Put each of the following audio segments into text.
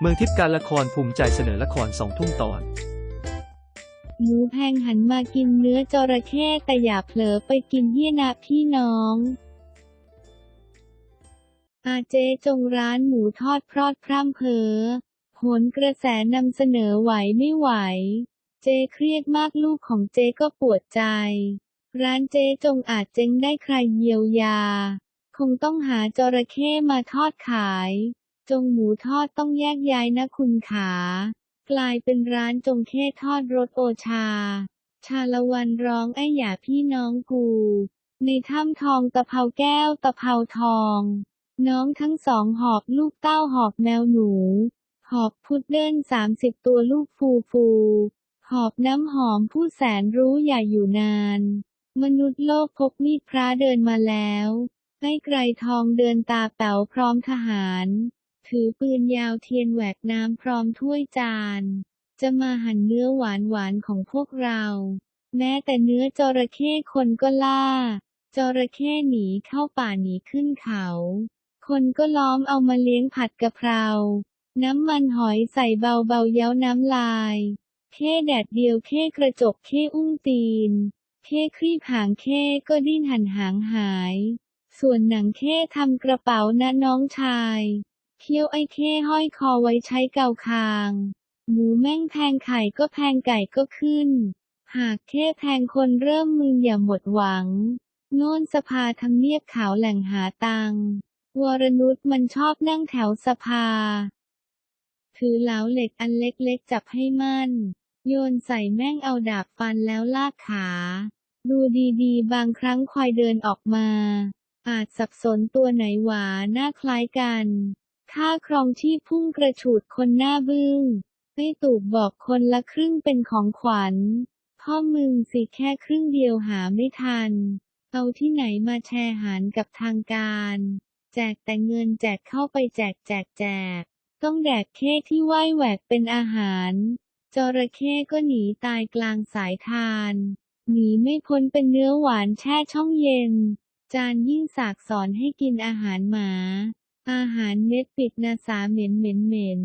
เมืองทิพย์การละครภูมิใจเสนอละครสองทุ่มตอน หมูแพงหันมากินเนื้อจระเข้แต่อย่าเผลอไปกินเหี้ยนะพี่น้อง อาเจจงร้านหมูทอดพรอดพร่ำเพอโหนกระแสนำเสนอไหวไม่ไหว เจเครียดมากลูกของเจก็ปวดใจ ร้านเจจงอาจเจ๊งได้ใครเยียวยา คงต้องหาจระเข้มาทอดขาย จงหมูทอดต้องแยกย้ายนะคุณขา กลายเป็นร้านจงเข้ทอดรสโอชา ชาละวันร้องไอ้หย่าพี่น้องกู ในถ้ำทองตะเภาแก้วตะเภาทอง น้องทั้งสองหอบลูกเต้าหอบแมวหนู หอบพุดเดิ้ลสามสิบตัวลูกฟูฟูหอบน้ำหอมผู้แสนรู้อย่าอยู่นาน มนุษย์โลกพกมีดพระเดินมาแล้วใกล้ไกรทองเดินตาแป๋วพร้อมทหาร ถือปืนยาวเทียนแหวกน้ำพร้อมถ้วยจาน จะมาหั่นเนื้อหวานหวานของพวกเรา แม้แต่เนื้อจระเข้คนก็ล่า จระเข้หนีเข้าป่าหนีขึ้นเขา คนก็ล้อมเอามาเลี้ยงผัดกะเพรา น้ำมันหอยใส่เบาๆเย้าน้ำลายเข้แดดเดียวเข้กระจกเข้อุ้งตีน เข้ครีบหางเข้ก็ดิ้นหันหางหาย ส่วนหนังเข้ทำกระเป๋านะน้องชาย เขี้ยวไอ้เข้ห้อยคอไว้ใช้เกาคาง หมูแม่งแพงไข่ก็แพงไก่ก็ขึ้น หากเข้แพงคนเริ่มมึนอย่าหมดหวัง โน่นสภาทำเนียบขาวแหล่งหาตังวรนุชมันชอบนั่งแถวสภา ถือเหลาเหล็กอันเล็กๆจับให้มั่น โยนใส่แม่งเอาดาบฟันแล้วลากขา ดูดีๆ บางครั้งควายเดินออกมา อาจสับสนตัวไหนหวาหน้าคล้ายกัน ค่าครองที่พุ่งกระฉูดคนหน้าบึ้งไม่ตูบบอกคนละครึ่งเป็นของขวัญ พ่อมึงสิแค่ครึ่งเดียวหาไม่ทัน เอาที่ไหนมาแชร์หารกับทางการ แจกแต่เงินแจกเข้าไปแจกแจกแจก ต้องแดกเข้ที่ไหว้แหวกเป็นอาหาร จระเข้ก็หนีตายกลางสายทานหนีไม่พ้นเป็นเนื้อหวานแช่ช่องเย็น จานยิ่งสากสอนให้กินอาหารหมา อาหารเม็ดปิดนาสาเหม็นเหม็นเหม็น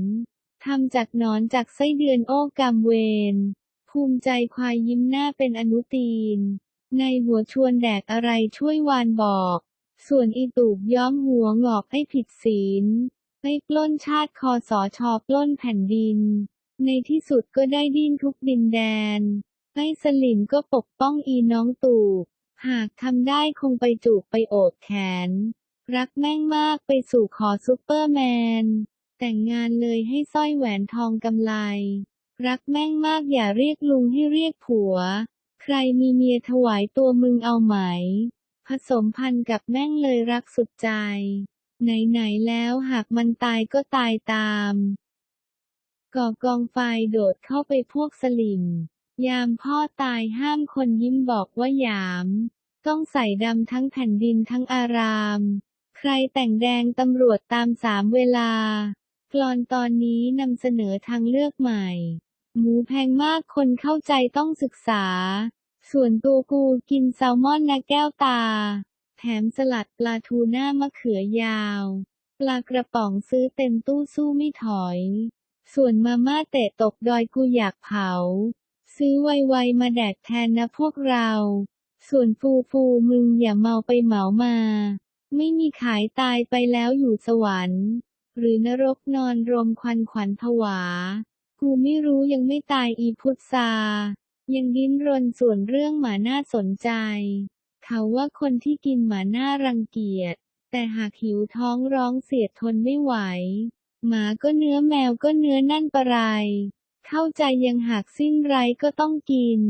ทำจากหนอนจากไส้เดือนโอ้กรรมเวรภูมิใจควายยิ้มหน้าเป็นอนุตีน ในหัวชวนแดกอะไรช่วยวานบอก ส่วนอีตูบย้อมหัวงอกให้ผิดศีลไม่ปล้นชาติคอสอชอปล้นแผ่นดิน ในที่สุดก็ได้ดิ้นทุกดินแดนไอ้สลิมก็ปกป้องอีน้องตูบหากทำได้คงไปจูบไปโอบแขน รักแม่งมากไปสู่ขอซุปเปอร์แมน แต่งงานเลยให้สร้อยแหวนทองกำไล รักแม่งมากอย่าเรียกลุงให้เรียกผัว ใครมีเมียถวายตัวมึงเอาไหม ผสมพันธุ์กับแม่งเลยรักสุดใจ ไหนๆแล้วหากมันตายก็ตายตาม ก่อกองไฟโดดเข้าไปพวกสลิม ยามพ่อตายห้ามคนยิ้มบอกว่ายาม ต้องใส่ดำทั้งแผ่นดินทั้งอาราม รแต่งแดงตำรวจตามสามเวลา กลอนตอนนี้นำเสนอทางเลือกใหม่ หมูแพงมากคนเข้าใจต้องศึกษา ส่วนตัวกูกินแซลมอนนะแก้วตา แถมสลัดปลาทูน่ามะเขือยาว ปลากระป๋องซื้อเต็มตู้สู้ไม่ถอย ส่วนมาม่าเตะตกดอยกูอยากเผา ซื้อไวๆมาแดกแทนนะพวกเรา ส่วนฟูฟูมึงอย่าเมาไปเหมามา ไม่มีขายตายไปแล้วอยู่สวรรค์ หรือนรกนอนรมควันขวัญผวา กูไม่รู้ยังไม่ตายอีพุทธายังดิ้นรนส่วนเรื่องหมาน่าสนใจ เขาว่าคนที่กินหมาน่ารังเกียจ แต่หากหิวท้องร้องเสียดทนไม่ไหว หมาก็เนื้อแมวก็เนื้อนั่นปะไร เข้าใจยังหากสิ้นไรก็ต้องกิน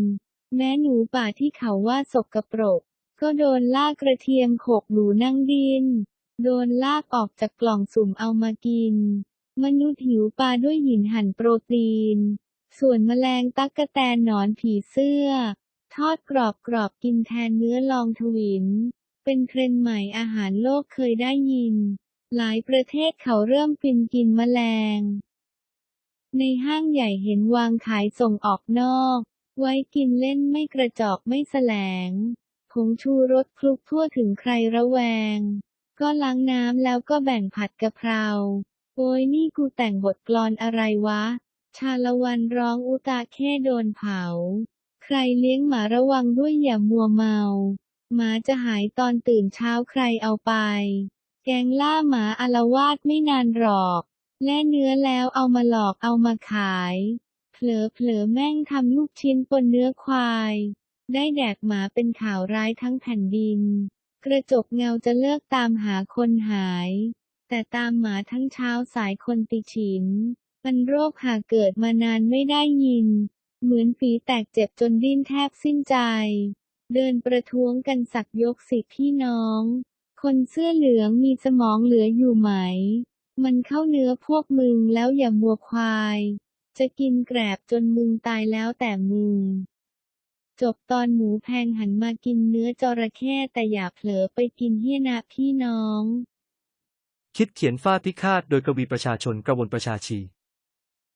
แม้หนูป่าที่เขาว่าสกปรก ก็โดนลากกระเทียมโขกหนูนั่งดิน โดนลากออกจากกล่องสุ่มเอามากิน มนุษย์หิวปลาด้วยหินหั่นโปรตีน ส่วนแมลงตั๊กแตนหนอนผีเสื้อ ทอดกรอบกรอบกินแทนเนื้อลองทวิน เป็นเทรนด์ใหม่อาหารโลกเคยได้ยิน หลายประเทศเขาเริ่มฟินกินแมลง ในห้างใหญ่เห็นวางขายส่งออกนอก ไว้กินเล่นไม่กระจอกไม่แสลง ผงชูรสคลุกทั่วถึงใครระแวง ก็ล้างน้ำแล้วก็แบ่งผัดกะเพรา โอ้ยนี่กูแต่งบทกลอนอะไรวะ ชาละวันร้องอุตาแค่โดนเผา ใครเลี้ยงหมาระวังด้วยอย่ามัวเมา หมาจะหายตอนตื่นเช้าใครเอาไป แกงล่าหมาอารวาสไม่นานหรอก แล่เนื้อแล้วเอามาหลอกเอามาขาย เผลอเผลอแม่งทำลูกชิ้นปนเนื้อควาย ได้แดกหมาเป็นข่าวร้ายทั้งแผ่นดิน กระจกเงาจะเลิกตามหาคนหาย แต่ตามหมาทั้งเช้าสายคนติฉิน มันโรคหากเกิดมานานไม่ได้ยิน เหมือนฝีแตกเจ็บจนดิ้นแทบสิ้นใจ เดินประท้วงกันสักยกสิพี่น้อง คนเสื้อเหลืองมีสมองเหลืออยู่ไหม มันเข้าเนื้อพวกมึงแล้วอย่ามัวควาย จะกินแกรบจนมึงตายแล้วแต่มึง จบตอนหมูแพงหันมากินเนื้อจระเข้แต่อย่าเผลอไปกินเฮี้ยนะพี่น้อง คิดเขียนฟาดพิฆาตโดยกวีประชาชนกระวนประชาชี